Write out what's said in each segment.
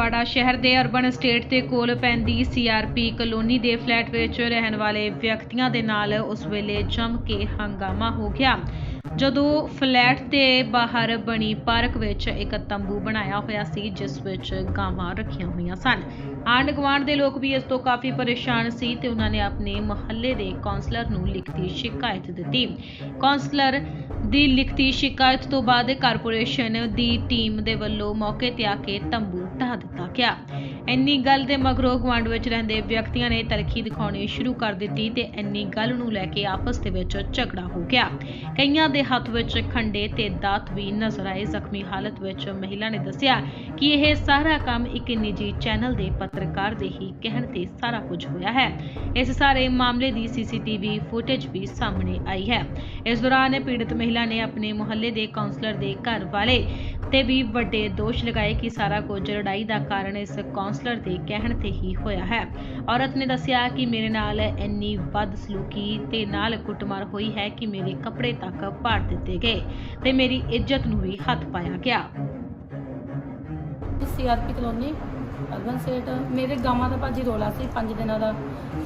ਫਗਵਾੜਾ ਸ਼ਹਿਰ ਦੇ urban estate ਦੇ ਕੋਲ ਪੈਂਦੀ ਸੀਆਰਪੀ ਕਲੋਨੀ ਦੇ ਫਲੈਟ ਵਿੱਚ ਰਹਿਣ ਵਾਲੇ ਵਿਅਕਤੀਆਂ ਦੇ ਨਾਲ ਉਸ ਵੇਲੇ ਜੰਮ ਕੇ ਹੰਗਾਮਾ ਹੋ ਗਿਆ। ਜਦੋਂ ਫਲੈਟ ਦੇ ਬਾਹਰ ਬਣੀ ਪਾਰਕ ਵਿੱਚ ਇੱਕ ਤੰਬੂ ਬਣਾਇਆ ਹੋਇਆ ਸੀ, ਜਿਸ ਵਿੱਚ ਗਾਵਾਂ ਰੱਖੀਆਂ ਹੋਈਆਂ ਸਨ। ਆਂਢ ਗੁਆਂਢ ਦੇ ਲੋਕ ਵੀ ਇਸ ਤੋਂ ਕਾਫੀ ਪਰੇਸ਼ਾਨ ਸੀ ਤੇ ਉਹਨਾਂ ਨੇ ਆਪਣੇ ਮੁਹੱਲੇ ਦੇ ਕਾਉਂਸਲਰ ਨੂੰ ਲਿਖਤੀ ਸ਼ਿਕਾਇਤ ਦਿੱਤੀ। ਕਾਉਂਸਲਰ ਦੀ ਲਿਖਤੀ ਸ਼ਿਕਾਇਤ ਤੋਂ ਬਾਅਦ ਕਾਰਪੋਰੇਸ਼ਨ ਦੀ ਟੀਮ ਦੇ ਵੱਲੋਂ ਮੌਕੇ ਤੇ ਆ ਕੇ ਤੰਬੂ ਢਾ ਦਿੱਤਾ ਗਿਆ। ਇੰਨੀ ਗੱਲ ਦੇ ਮਗਰੋਂ ਗੁਆਂਢ ਵਿੱਚ ਰਹਿੰਦੇ ਵਿਅਕਤੀਆਂ ਨੇ ਤਲਖੀ ਦਿਖਾਉਣੀ ਸ਼ੁਰੂ ਕਰ ਦਿੱਤੀ ਤੇ ਇੰਨੀ ਗੱਲ ਨੂੰ ਲੈ ਕੇ ਆਪਸ ਦੇ ਵਿੱਚ ਝਗੜਾ ਹੋ ਗਿਆ। ਕਈਆਂ ਦੇ ਹੱਥ ਵਿੱਚ ਖੰਡੇ ਤੇ ਦਾਤ ਵੀ ਨਜ਼ਰ ਆਏ। ਜ਼ਖਮੀ ਹਾਲਤ ਵਿੱਚ ਮਹਿਲਾ ਨੇ ਦੱਸਿਆ ਕਿ ਇਹ ਸਾਰਾ ਕੰਮ ਇੱਕ ਨਿੱਜੀ ਚੈਨਲ ਦੇ ਪੱਤਰਕਾਰ ਦੇ ਹੀ ਕਹਿਣ ਤੇ ਸਾਰਾ ਕੁਝ ਹੋਇਆ ਹੈ। ਇਸ ਸਾਰੇ ਮਾਮਲੇ ਦੀ ਸੀਸੀਟੀਵੀ ਫੁਟੇਜ ਵੀ ਸਾਹਮਣੇ ਆਈ ਹੈ। ਇਸ ਦੌਰਾਨ ਪੀੜਤ ਮਹਿਲਾ ਨੇ ਆਪਣੇ ਮੁਹੱਲੇ ਦੇ ਕਾਉਂਸਲਰ ਦੇ ਘਰ ਵਾਲੇ ਤੇ ਵੀ ਵੱਡੇ ਦੋਸ਼ ਲਗਾਏ ਕਿ ਸਾਰਾ ਕੁਝ ਲੜਾਈ ਦਾ ਕਾਰਨ ਇਸ ਕਾਉਂਸਲਰ ਦੇ ਕਹਿਣ ਤੇ ਹੀ ਹੋਇਆ ਹੈ। ਔਰਤ ਨੇ ਦੱਸਿਆ ਕਿ ਮੇਰੇ ਨਾਲ ਇੰਨੀ ਬਦਸਲੂਕੀ ਤੇ ਨਾਲ ਕੁੱਟਮਾਰ ਹੋਈ ਹੈ ਕਿ ਮੇਰੇ ਕੱਪੜੇ ਤੱਕ ਪਾੜ ਦਿੱਤੇ ਗਏ ਤੇ ਮੇਰੀ ਇੱਜ਼ਤ ਨੂੰ ਵੀ ਹੱਥ ਪਾਇਆ ਗਿਆ। ਸੀਆਰਪੀ ਕਲੋਨੀ ਅਰਬਨ ਸੇਠ, ਮੇਰੇ ਗਾਵਾਂ ਦਾ ਭਾਜੀ ਰੋਲਾ ਸੀ 5 ਦਿਨਾਂ ਦਾ।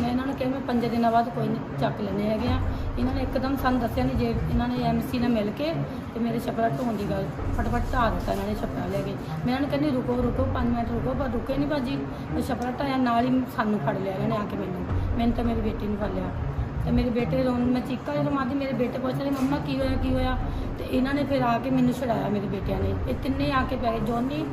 ਮੈਂ ਇਹਨਾਂ ਨੂੰ ਕਿਹਾ, ਮੈਂ 5 ਦਿਨਾਂ ਬਾਅਦ ਕੋਈ ਨਹੀਂ ਚੱਕ ਲੈਣੇ ਹੈਗੇ ਆ। ਇਹਨਾਂ ਨੇ ਇੱਕਦਮ ਸਾਨੂੰ ਦੱਸਿਆ ਨਹੀਂ ਜੇ ਇਹਨਾਂ ਨੇ ਐਮਸੀ ਨਾਲ ਮਿਲ ਕੇ ਤੇ ਮੇਰੇ ਛਪੜਾ ਢੋਣ ਦੀ ਗੱਲ ਫਟਫਟ ਢਾਹ ਦਿੱਤਾ ਇਹਨਾਂ ਨੇ ਛਪੜਾ ਲੈ ਕੇ। ਮੈਂ ਇਹਨਾਂ ਨੂੰ ਕਹਿੰਦੀ, ਰੁਕੋ ਰੁਕੋ 5 ਮਿੰਟ ਰੁਕੋ, ਪਰ ਰੁਕੇ ਨਹੀਂ ਭਾਜੀ। ਉਹ ਛਪੜਾ ਢਾਇਆ ਨਾਲ ਹੀ ਸਾਨੂੰ ਫੜ ਲਿਆ ਇਹਨਾਂ ਨੇ ਆ ਕੇ ਮੈਨੂੰ। ਮੈਨੂੰ ਤਾਂ ਮੇਰੀ ਬੇਟੀ ਨੂੰ ਫੜ ਲਿਆ। ਤੇ ਮੇਰੇ ਬੇਟੇ ਰੋਣ ਮੈਂ ਚੀਕਾਂ ਜਦੋਂ ਮਾਰਦੀ, ਮੇਰੇ ਬੇਟੇ ਪੁੱਛ ਰਹੇ ਮੰਮਾ, ਕੀ ਹੋਇਆ ਕੀ ਹੋਇਆ? ਤੇ ਇਹਨਾਂ ਨੇ ਫਿਰ ਆ ਕੇ ਮੈਨੂੰ ਛਡਾਇਆ ਮੇਰੇ ਬੇਟਿਆਂ ਨੇ। ਇਹ ਤਿੰਨੇ ਆ ਕੇ ਪੈ ਗਏ। ਜੋਨੀ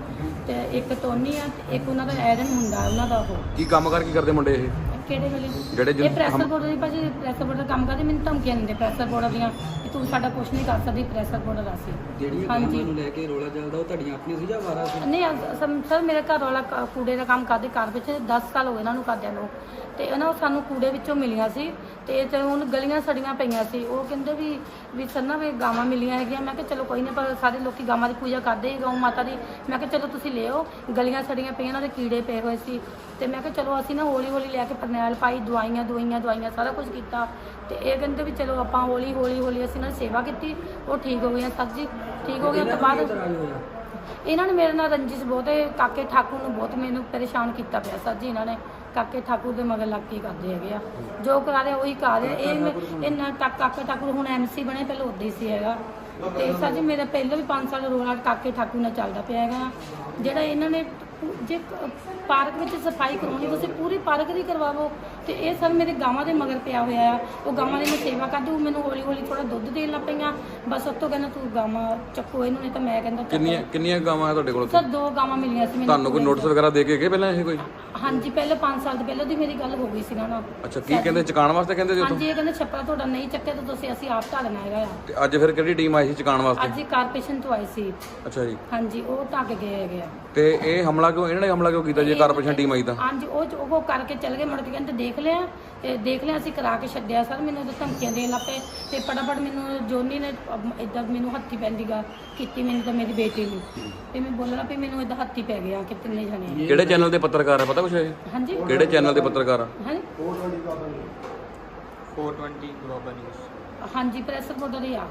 ਤੇ ਇੱਕ ਟੋਨੀ ਆ ਤੇ ਇੱਕ ਉਹਨਾਂ ਦਾ ਐਰਨ ਹੁੰਦਾ ਉਹਨਾਂ ਦਾ ਉਹ। ਕੀ ਕੰਮ ਕਰ, ਕੀ ਕਰਦੇ ਮੁੰਡੇ ਇਹ? ਕਿਹੜੇ ਵੇਲੇ? ਜਿਹੜੇ ਇਹ ਪ੍ਰੈਸ਼ਰ ਬੋਰਡ ਦੀ ਭਾਜੀ ਪ੍ਰੈਸ਼ਰ ਬੋਰਡ ਦਾ ਕੰਮ ਕਰਦੇ ਮੈਨੂੰ ਧਮਕੀਆਂ ਦਿੰਦੇ ਪ੍ਰੈਸ਼ਰ ਬੋਰਡ ਦੀਆਂ ਕਿ ਤੂੰ ਸਾਡਾ ਕੁਝ ਨਹੀਂ ਕਰ ਸਕਦੀ ਪ੍ਰੈਸ਼ਰ ਬੋਰਡ ਦਾ ਸੀ। ਜਿਹੜੀਆਂ ਨੂੰ ਲੈ ਕੇ ਰੋਲਾ ਚੱਲਦਾ ਉਹ ਤੁਹਾਡੀਆਂ ਆਪਣੀਆਂ ਸੀ ਜਾਂ ਵਾਰਾ ਸੀ? ਨਹੀਂ ਅਸ- ਸਰ ਮੇਰੇ ਘਰ ਵਾਲਾ ਕ- ਕੂੜੇ ਦਾ ਕੰਮ ਕਰਦੇ ਘਰ ਵਿੱਚ 10 ਸਾਲ ਹੋ ਗਏ ਇਹਨਾਂ ਨੂੰ ਕਰਦਿਆਂ ਨੂੰ। ਤੇ ਇਹਨਾਂ ਨੂੰ ਸਾਨੂੰ ਕੂੜੇ ਵਿੱਚੋਂ ਮਿਲੀਆਂ ਸੀ ਤੇ ਤੇ ਹੁਣ ਗਲੀਆਂ ਸੜੀਆਂ ਪਈਆਂ ਸੀ। ਉਹ ਕਹਿੰਦੇ ਵੀ ਵੀ ਸਰ ਨਾ ਵੀ ਗਾਵਾਂ ਮਿਲੀਆਂ ਹੈਗੀਆਂ। ਮੈਂ ਕਿਹਾ ਚਲੋ ਕੋਈ ਨਹੀਂ ਪਰ ਸਾਰੇ ਲੋਕੀ ਗਾਵਾਂ ਦੀ ਪੂਜਾ ਕਰਦੇ ਹੀ ਗਊ ਮਾਤਾ ਦੀ। ਮੈਂ ਕਿਹਾ ਚਲੋ ਤੁਸੀਂ ਲਿਓ ਗਲੀਆਂ ਸੜੀਆਂ ਪਈਆਂ ਉਹਨਾਂ ਦੇ ਕੀੜੇ ਪਏ ਹੋਏ ਸੀ। ਤੇ ਮੈਂ ਕਿਹਾ ਚਲੋ ਅਸੀਂ ਨਾ ਹੌਲੀ ਹੌਲੀ ਲੈ ਕੇ ਫਰਨੈਲ ਪਾਈ ਦਵਾਈਆਂ ਦਵਾਈਆਂ ਦਵਾਈਆਂ ਸਾਰਾ ਕੁਝ ਕੀਤਾ। ਤੇ ਇਹ ਕਹਿੰਦੇ ਵੀ ਚਲੋ ਆਪਾਂ ਹੌਲੀ ਹੌਲੀ ਹੌਲੀ ਅਸੀਂ ਨਾਲ ਸੇਵਾ ਕੀਤੀ ਉਹ ਠੀਕ ਹੋ ਗਈਆਂ ਸਰ ਜੀ। ਠੀਕ ਹੋ ਗਿਆ ਤੋਂ ਬਾਅਦ ਇਹਨਾਂ ਨੇ ਮੇਰੇ ਨਾਲ ਰੰਜਿਸ਼ ਬਹੁਤ ਕਾਕੇ ਠਾਕੁਰ ਨੂੰ ਬਹੁਤ ਮੈਨੂੰ ਪਰੇਸ਼ਾਨ ਕੀਤਾ ਪਿਆ ਸਰ ਜੀ ਇਹਨਾਂ ਨੇ। ਕਾਕੇ ਠਾਕੁਰ ਦੇ ਮਗਰ ਲੱਗ ਕੇ ਕਰਦੇ ਹੈਗੇ ਆ। ਜੋ ਕਰਾ ਰਹੇ ਉਹੀ ਕਰ ਰਹੇ ਇਹ ਇਹਨਾਂ ਕਾ- ਕਾਕੇ ਠਾਕੁਰ ਹੁਣ ਐਮਸੀ ਬਣੇ ਪਹਿਲਾਂ ਉਦਾਂ ਹੀ ਸੀ ਹੈਗਾ। ਤੇ ਸਰ ਜੀ ਮੇਰਾ ਪਹਿਲਾਂ ਵੀ 5 ਸਾਲ ਰੋਲਾ ਕਾਕੇ ਠਾਕੁਰ ਨਾਲ ਚੱਲਦਾ ਪਿਆ ਹੈਗਾ। ਜਿਹੜਾ ਇਹਨਾਂ ਨੇ ਜੇ ਪਾਰਕ ਵਿੱਚ ਸਫ਼ਾਈ ਕਰਵਾਉਣੀ ਤੁਸੀਂ ਪੂਰੀ ਪਾਰਕ ਦੀ ਕਰਵਾਵੋ। ਤੇ ਇਹ ਸਰ ਮੇਰੇ ਗਾਵਾਂ ਦੇ ਮਗਰ ਪਿਆ ਹੋਇਆ ਆ। ਉਹ ਗਾਵਾਂ ਦੀ ਮੈਂ ਸੇਵਾ ਕਰਦੀ ਉਹ ਮੈਨੂੰ ਹੌਲੀ ਹੌਲੀ ਥੋੜਾ ਦੁੱਧ ਦੇਣ ਲੱਗ ਪਈਆਂ। ਬਸ ਉਸ ਤੋਂ ਕਹਿੰਦਾ ਤੂੰ ਗਾਵਾਂ ਚੱਕੋ ਇਹਨੂੰ ਨਹੀਂ ਤਾਂ ਮੈਂ ਕਹਿੰਦਾ। ਕਿੰਨੀਆਂ ਕਿੰਨੀਆਂ ਗਾਵਾਂ ਆ ਤੁਹਾਡੇ ਕੋਲ ਸਰ ਦੋ ਗਾਵਾਂ ਮਿਲੀਆਂ ਸੀ ਮੈਨੂੰ ਤੁਹਾਨੂੰ ਕੋਈ ਨੋਟਿਸ ਵਗੈਰਾ ਦੇ ਕੇ ਗਏ ਪਹਿਲਾਂ ਇਹ ਕੋਈ? ਹਾਂਜੀ ਪਹਿਲਾਂ 5 ਸਾਲ ਤੋਂ ਪਹਿਲਾਂ ਦੀ ਮੇਰੀ ਗੱਲ ਹੋ ਗਈ ਸੀ ਨਾ ਨਾਲ ਅੱਛਾ ਕੀ ਕਹਿੰਦੇ ਚਕਾਉਣ ਵਾਸਤੇ ਕਹਿੰਦੇ ਉੱਥੋਂ? ਹਾਂਜੀ ਇਹ ਕਹਿੰਦੇ ਛੱਪੜਾ ਤੁਹਾਡਾ ਨਹੀਂ ਚੱਕਿਆ ਤਾਂ ਤੁਸੀਂ ਅਸੀਂ ਆਪ ਢਾਲਣਾ ਹੈਗਾ ਆ। ਤੇ ਅੱਜ ਫਿਰ ਕਿਹੜੀ ਟੀਮ ਆਈ ਸੀ ਚਕਾਉਣ ਵਾਸਤੇ? ਅੱਜ ਹੀ ਕਾਰਪੋਰੇਸ਼ਨ ਤੋਂ ਆਏ ਸੀ। ਅੱਛਾ ਜੀ। ਹਾਂਜੀ ਉਹ ਢੱਕ ਗਏ ਹੈਗੇ ਆ। ਤੇ ਇਹ ਹਮਲਾ ਕਿਉਂ ਇਹਨਾਂ ਨੇ ਹਮਲਾ ਕਿਉਂ ਕੀਤਾ ਜੇ ਕਾਰਪੋਰੇਸ਼ਨ ਟੀਮ ਆਈ ਤਾਂ? ਹਾਂਜੀ ਉਹ ਉਹ ਕਰਕੇ ਚੱਲ ਗਏ ਮੁੜ ਕੇ ਕਹਿੰਦੇ ਦੇਖ ਲਿਆ ਤੇ ਦੇਖ ਲਿਆ ਅਸੀਂ ਕਰਾ ਕੇ ਛੱਡਿਆ ਸਰ ਮੈਨੂੰ ਤਾਂ ਧਮਕੀਆਂ ਦੇਣ ਲੱਪੇ ਤੇ ਫਟਾਫਟ ਮੈਨੂੰ ਜੋਨੀ ਨੇ ਇਦਾਂ ਮੈਨੂੰ ਹੱਥੀ ਪੈਂਦੀਗਾ ਕੀਤੀ ਮੈਨੂੰ ਤਾਂ ਮੇਰੀ ਬੇਟੀ ਨੂੰ। ਤੇ ਮੈਂ ਬੋਲਣਾ ਵੀ ਮੈਨੂੰ ਇਦਾਂ ਹੱਥੀ ਪੈ ਗਿਆ ਕਿ ਤਿੰਨੇ ਜਣੇ ਕਿਹੜੇ ਚੈਨਲ ਦੇ ਪੱਤਰਕਾਰ ਆ ਪਤਾ ਕੁਛ ਇਹ? ਹਾਂਜੀ। ਕਿਹੜੇ ਚੈਨਲ ਦੇ ਪੱਤਰਕਾਰ ਆ? ਹਾਂਜੀ। 420 ਗਲੋਬਲ ਨਿਊਜ਼ ਹਾਂਜੀ ਪ੍ਰੈਸ ਰਿਪੋਰਟਰ ਹੀ ਆ।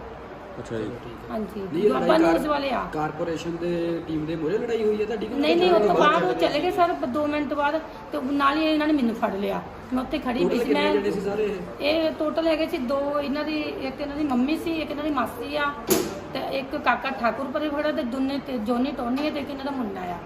ਅੱਛਾ ਜੀ। ਹਾਂਜੀ ਨਿਊਜ਼ ਵਾਲੇ ਆ। ਕਾਰਪੋਰੇਸ਼ਨ ਦੇ ਟੀਮ ਦੇ ਮੂਹਰੇ ਲੜਾਈ ਹੋਈ ਹੈ ਤੁਹਾਡੀ ਕਿ ਨਹੀਂ ਨਹੀਂ ਉਸ ਤੋਂ ਬਾਅਦ ਉਹ ਚਲੇ ਗਏ ਸਰ 2 ਮਿੰਟ ਬਾਅਦ ਤੇ ਨਾਲ ਹੀ ਇਹਨਾਂ ਨੇ ਮੈਨੂੰ ਫੜ ਲਿਆ। ਮੈਂ ਉੱਥੇ ਖੜੀ ਪਈ ਟੋਟਲ ਸੀ ਮੈਂ ਜਿਹੜੇ ਸੀ ਸਾਰੇ ਇਹ? ਇਹ ਟੋਟਲ ਹੈਗੇ ਸੀ ਦੋ ਇਹਨਾਂ ਦੀ ਇੱਕ ਇਹਨਾਂ ਦੀ ਮੰਮੀ ਸੀ ਇੱਕ ਇਹਨਾਂ ਦੀ ਮਾਸੀ ਆ ਤੇ ਇੱਕ ਕਾਕਾ ਠਾਕੁਰ ਪਰੇ ਖੜਾ ਤੇ ਦੁੰਨੇ ਤੇ ਜੋਨੀ ਟੋਨੀ ਹੈ ਤੇ ਇੱਕ ਇਹਨਾਂ ਦਾ ਮੁੰਡਾ ਆ।